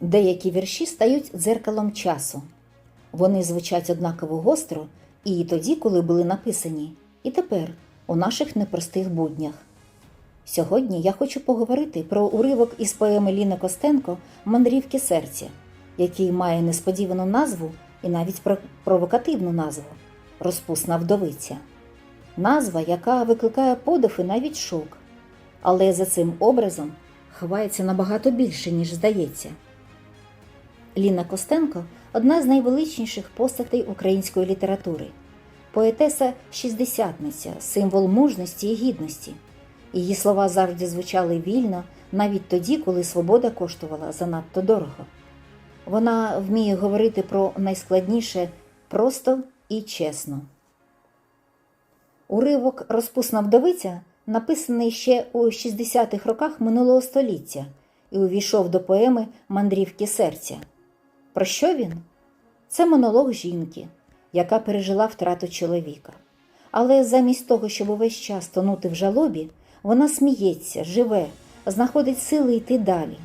Деякі вірші стають дзеркалом часу. Вони звучать однаково гостро і тоді, коли були написані, і тепер, у наших непростих буднях. Сьогодні я хочу поговорити про уривок із поеми Ліни Костенко Мандрівки серця, який має несподівану назву і навіть про- провокативну назву Розпусна вдовиця. Назва, яка викликає подив і навіть шок. Але за цим образом ховається набагато більше, ніж здається. Ліна Костенко одна з найвеличніших постатей української літератури, поетеса шістдесятниця, символ мужності і гідності. Її слова завжди звучали вільно, навіть тоді, коли свобода коштувала занадто дорого. Вона вміє говорити про найскладніше просто і чесно. Уривок Розпусна вдовиця написаний ще у 60-х роках минулого століття і увійшов до поеми Мандрівки серця. Про що він? Це монолог жінки, яка пережила втрату чоловіка. Але замість того, щоб увесь час тонути в жалобі, вона сміється, живе, знаходить сили йти далі.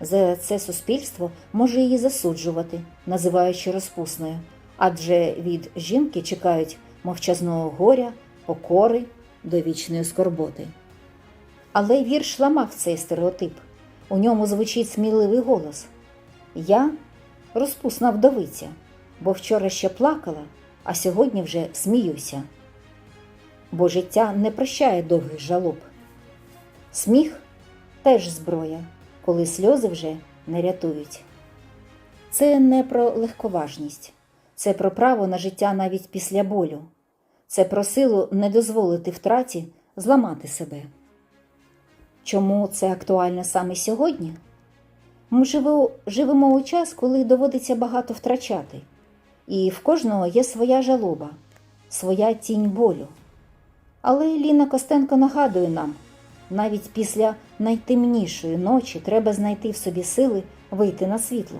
За це суспільство може її засуджувати, називаючи розпусною, адже від жінки чекають мовчазного горя, покори, довічної скорботи. Але вірш ламав цей стереотип. У ньому звучить сміливий голос. Я розпусна вдовиця, бо вчора ще плакала, а сьогодні вже сміюся. Бо життя не прощає довгих жалоб. Сміх теж зброя, коли сльози вже не рятують. Це не про легковажність, це про право на життя навіть після болю, це про силу не дозволити втраті зламати себе. Чому це актуально саме сьогодні? Ми живемо у час, коли доводиться багато втрачати, і в кожного є своя жалоба, своя тінь болю. Але Ліна Костенко нагадує нам, навіть після найтемнішої ночі треба знайти в собі сили вийти на світло,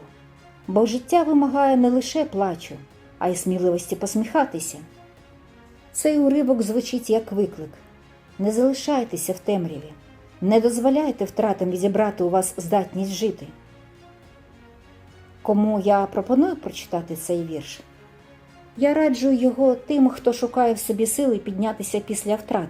бо життя вимагає не лише плачу, а й сміливості посміхатися. Цей уривок звучить як виклик: не залишайтеся в темряві, не дозволяйте втратам відібрати у вас здатність жити. Кому я пропоную прочитати цей вірш? Я раджу його тим, хто шукає в собі сили піднятися після втрат,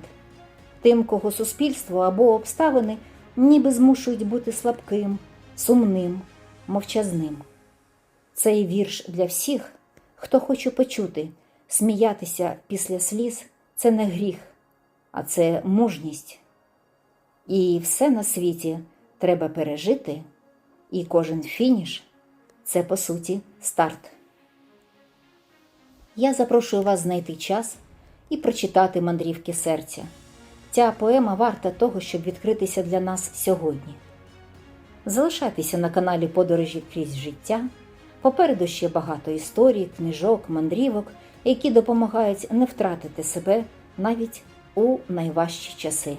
тим, кого суспільство або обставини ніби змушують бути слабким, сумним, мовчазним. Цей вірш для всіх, хто хоче почути, сміятися після сліз це не гріх, а це мужність. І все на світі треба пережити, і кожен фініш це по суті старт. Я запрошую вас знайти час і прочитати мандрівки серця. Ця поема варта того, щоб відкритися для нас сьогодні. Залишайтеся на каналі Подорожі крізь життя. Попереду ще багато історій, книжок, мандрівок, які допомагають не втратити себе навіть у найважчі часи.